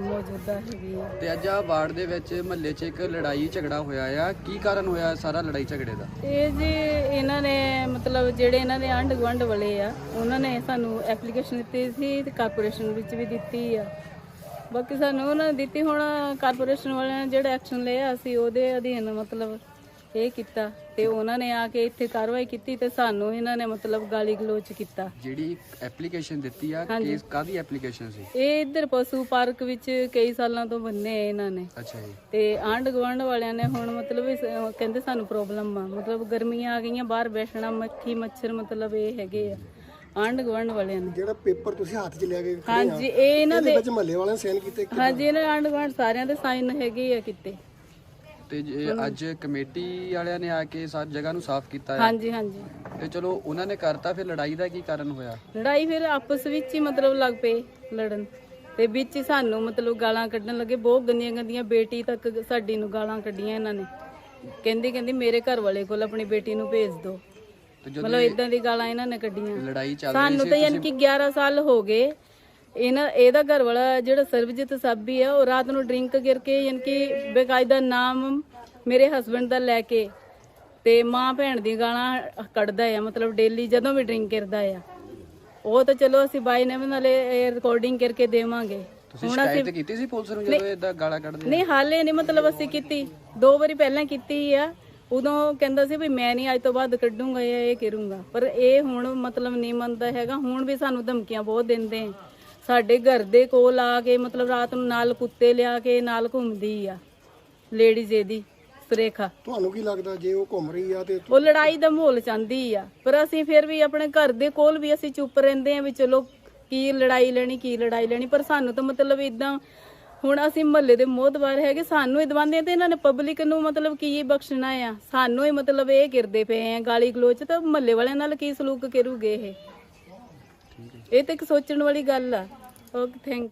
ਮੌਜੂਦਾ ਹੈਗੀ ਹਾਂ ਤੇ ਅੱਜ ਆ ਵਾਰਡ ਦੇ ਵਿੱਚ ਮਹੱਲੇ 'ਚ ਇੱਕ ਲੜਾਈ ਝਗੜਾ ਹੋਇਆ ਆ। ਕੀ ਕਾਰਨ ਹੋਇਆ ਸਾਰਾ ਲੜਾਈ ਝਗੜੇ ਦਾ? ਇਹ ਜੀ ਇਹਨਾਂ ਨੇ ਮਤਲਬ ਜਿਹੜੇ ਇਹਨਾਂ ਦੇ ਆਂਢ ਗੁਆਂਢ ਵਾਲੇ ਆ ਉਹਨਾਂ ਨੇ ਸਾਨੂੰ ਐਪਲੀਕੇਸ਼ਨ ਦਿੱਤੀ ਸੀ ਤੇ ਕਾਰਪੋਰੇਸ਼ਨ ਵਿੱਚ ਵੀ ਦਿੱਤੀ ਆ। ਬਾਕੀ ਸਾਨੂੰ ਉਹਨਾਂ ਨੇ ਦਿੱਤੀ ਹੁਣ ਕਾਰਪੋਰੇਸ਼ਨ ਵਾਲਿਆਂ ਨੇ ਜਿਹੜਾ ਐਕਸ਼ਨ ਲਿਆ ਅਸੀਂ ਉਹਦੇ ਅਧੀਨ ਮਤਲਬ ਇਹ ਕੀਤਾ ਤੇ ਉਹਨਾਂ ਨੇ ਆ ਕੇ ਇੱਥੇ ਕਾਰਵਾਈ ਕੀਤੀ ਤੇ ਸਾਨੂੰ ਇਹਨਾਂ ਨੇ ਮਤਲਬ ਗਾਲੀ ਗਲੋਚ ਕੀਤਾ। ਜਿਹੜੀ ਐਪਲੀਕੇਸ਼ਨ ਦਿੱਤੀ ਆ ਹਾਂਜੀ। ਕੇਸ ਕਾਦੀ ਐਪਲੀਕੇਸ਼ਨ ਸੀ? ਇਹ ਇੱਧਰ ਪਸ਼ੂ ਪਾਰਕ ਵਿੱਚ ਕਈ ਸਾਲਾਂ ਤੋਂ ਬੰਨੇ ਆ ਇਹਨਾਂ ਨੇ। ਅੱਛਾ ਜੀ। ਤੇ ਆਂਢ ਗੁਆਂਢ ਵਾਲਿਆਂ ਨੇ ਹੁਣ ਮਤਲਬ ਇਸ- ਅਹ ਕਹਿੰਦੇ ਸਾਨੂੰ ਪ੍ਰੋਬਲਮ ਆ। ਮਤਲਬ ਗਰਮੀਆਂ ਆ ਗਈਆਂ ਬਾਹਰ ਬੈਠਣਾ ਮੱਖੀ ਮੱਛਰ ਮਤਲਬ ਇਹ ਹੈਗੇ ਆ। ਆਂਢ ਗੁਆਂਢ ਵਾਲਿਆਂ ਨੇ। ਜਿਹੜਾ ਪੇਪਰ ਤੁਸੀਂ ਹੱਥ 'ਚ ਲਿਆ ਕੇ ਹਾਂਜੀ ਇਹ ਇਹਨਾਂ ਦੇ ਵਿੱਚ ਮਹੱਲੇ ਵਾਲਿਆਂ ਨੇ ਸਾਈਨ ਕੀਤੇ ਹਾਂਜੀ ਇਹਨਾਂ ਆਂਢ ਗੁਆਂਢ ਸਾਰਿਆਂ ਦੇ ਸਾਈਨ ਹੈਗੇ ਆ ਕਿਤੇ। ਤੇ ਜੇ ਅੱਜ ਕਮੇਟੀ ਵਾਲਿਆਂ ਨੇ ਆ ਕੇ ਸਾਰੀ ਜਗ੍ਹਾ ਨੂੰ ਸਾਫ਼ ਕੀਤਾ ਹੈ ਹਾਂਜੀ ਹਾਂਜੀ। ਤੇ ਚਲੋ ਉਹਨਾਂ ਨੇ ਕਰਤਾ ਫਿਰ ਲੜਾਈ ਦਾ ਕੀ ਕਾਰਨ ਹੋਇਆ? ਲੜਾਈ ਫਿਰ ਆਪਸ ਵਿੱਚ ਹੀ ਮਤਲਬ ਲੱਗ ਪਏ ਲੜਨ। ਤੇ ਵਿੱਚ ਹੀ ਸਾਨੂੰ ਮਤਲਬ ਗਾਲਾਂ ਕੱਢਣ ਲੱਗੇ। ਬਹੁਤ ਗੰਦੀਆਂ ਗੰਦੀਆਂ ਬੇਟੀ ਤੱਕ ਸਾਡੀ ਨੂੰ ਗਾਲਾਂ ਕੱਢੀਆਂ ਇਹਨਾਂ ਨੇ। ਕਹਿੰਦੀ ਕਹਿੰਦੀ ਮੇਰੇ ਘਰ ਵਾਲੇ ਕੋਲ ਆਪਣੀ ਬੇਟੀ ਨੂੰ ਭੇਜ ਦਿਓ। ਮਤਲਬ ਇਦਾਂ ਦੀ ਗਾਲਾਂ ਇਹਨਾਂ ਨੇ ਕੱਢੀਆਂ। ਲੜਾਈ ਚੱਲ ਰਹੀ ਸਾਨੂੰ ਸੀ ਤਾਂ ਯਾਨੀ ਕਿ 11 ਸਾਲ ਹੋ ਗਏ। ਇਹਨਾਂ ਇਹਦਾ ਘਰ ਵਾਲਾ ਜਿਹੜਾ ਸਰਬਜੀਤ ਸਾਬੀ ਆ ਉਹ ਰਾਤ ਨੂੰ ਡਰਿੰਕ ਕਰਕੇ ਯਾਨੀ ਕਿ ਬੇਕਾਇਦਾ ਨਾਮ ਮੇਰੇ ਹਸਬੰਡ ਦਾ ਲੈ ਕੇ ਤੇ ਮਾਂ ਭੈਣ ਦੀ ਗਾਲਾਂ ਕੱਢਦਾ ਆ ਮਤਲਬ ਡੇਲੀ ਜਦੋਂ ਵੀ ਡਰਿੰਕ ਕਰਦਾ ਆ। ਉਹ ਤਾਂ ਚਲੋ ਅਸੀਂ ਬਾਈ ਨੇ ਨਾਲੇ ਰਿਕਾਰਡਿੰਗ ਕਰਕੇ ਦੇਵਾਂਗੇ। ਤੁਸੀਂ ਸ਼ਿਕਾਇਤ ਕੀਤੀ ਸੀ ਪੁਲਿਸ ਨੂੰ ਜਦੋਂ ਇਦਾਂ ਗਾਲਾਂ ਕੱਢਦੇ ਨਹੀਂ ਹਾਲੇ ਨਹੀਂ ਮਤਲਬ ਅਸੀਂ ਕੀਤੀ। ਦੋ ਵਾਰੀ ਪਹਿਲਾਂ ਕੀਤੀ ਆ। ਉਦੋਂ ਕਹਿੰਦਾ ਸੀ ਵੀ ਮੈਂ ਨਹੀਂ ਅੱਜ ਤੋਂ ਬਾਅਦ ਕੱਢੂੰਗਾ ਜਾਂ ਇਹ ਕਰੂੰਗਾ। ਪਰ ਇਹ ਹੁਣ ਮਤਲਬ ਨਹੀਂ ਮੰਨਦਾ ਹੈਗਾ। ਹੁਣ ਵੀ ਸਾਨੂੰ ਧਮਕੀਆਂ ਬਹੁਤ ਦਿੰਦੇ ਆ। ਸਾਡੇ ਘਰ ਦੇ ਕੋਲ ਆ ਕੇ ਮਤਲਬ ਰਾਤ ਨੂੰ ਨਾਲ ਕੁੱਤੇ ਲਿਆ ਕੇ ਨਾਲ ਘੁੰਮਦੀ ਆ। ਲੇਡੀਜ਼ ਇਹਦੀ ਸੁਰੇਖਾ। ਤੁਹਾਨੂੰ ਕੀ ਲੱਗਦਾ ਜੇ ਉਹ ਘੁੰਮ ਰਹੀ ਆ ਤੇ ਉਹ ਲੜਾਈ ਦਾ ਮਾਹੌਲ ਚਾਹੁੰਦੀ ਆ। ਪਰ ਅਸੀਂ ਫਿਰ ਵੀ ਆਪਣੇ ਘਰ ਦੇ ਕੋਲ ਵੀ ਅਸੀਂ ਚੁੱਪ ਰਹਿੰਦੇ ਆ ਵੀ ਚਲੋ ਕੀ ਲੜਾਈ ਲੈਣੀ ਕੀ ਲੜਾਈ ਲੈਣੀ। ਪਰ ਸਾਨੂੰ ਤਾਂ ਮਤਲਬ ਇਦਾਂ ਹੁਣ ਅਸੀਂ ਮਹੱਲੇ ਦੇ ਮੋਹਤਵਾਰ ਹੈਗੇ, ਸਾਨੂੰ ਹੀ ਦਵਾਉਂਦੇ ਆ ਤੇ ਇਹਨਾਂ ਨੇ ਪਬਲਿਕ ਨੂੰ ਮਤਲਬ ਕੀ ਬਖਸ਼ਣਾ ਆ? ਸਾਨੂੰ ਹੀ ਮਤਲਬ ਇਹ ਗਿਰਦੇ ਪਏ ਆ, ਗਾਲੀ ਗਲੋਚ ਤਾਂ ਮਹੱਲੇ ਵਾਲਿਆਂ ਨਾਲ ਕੀ ਸਲੂਕ ਕਰੂਗੇ ਇਹ? ਇਹ ਤਾਂ ਇੱਕ ਸੋਚਣ ਵਾਲੀ ਗੱਲ ਆ। Okay thank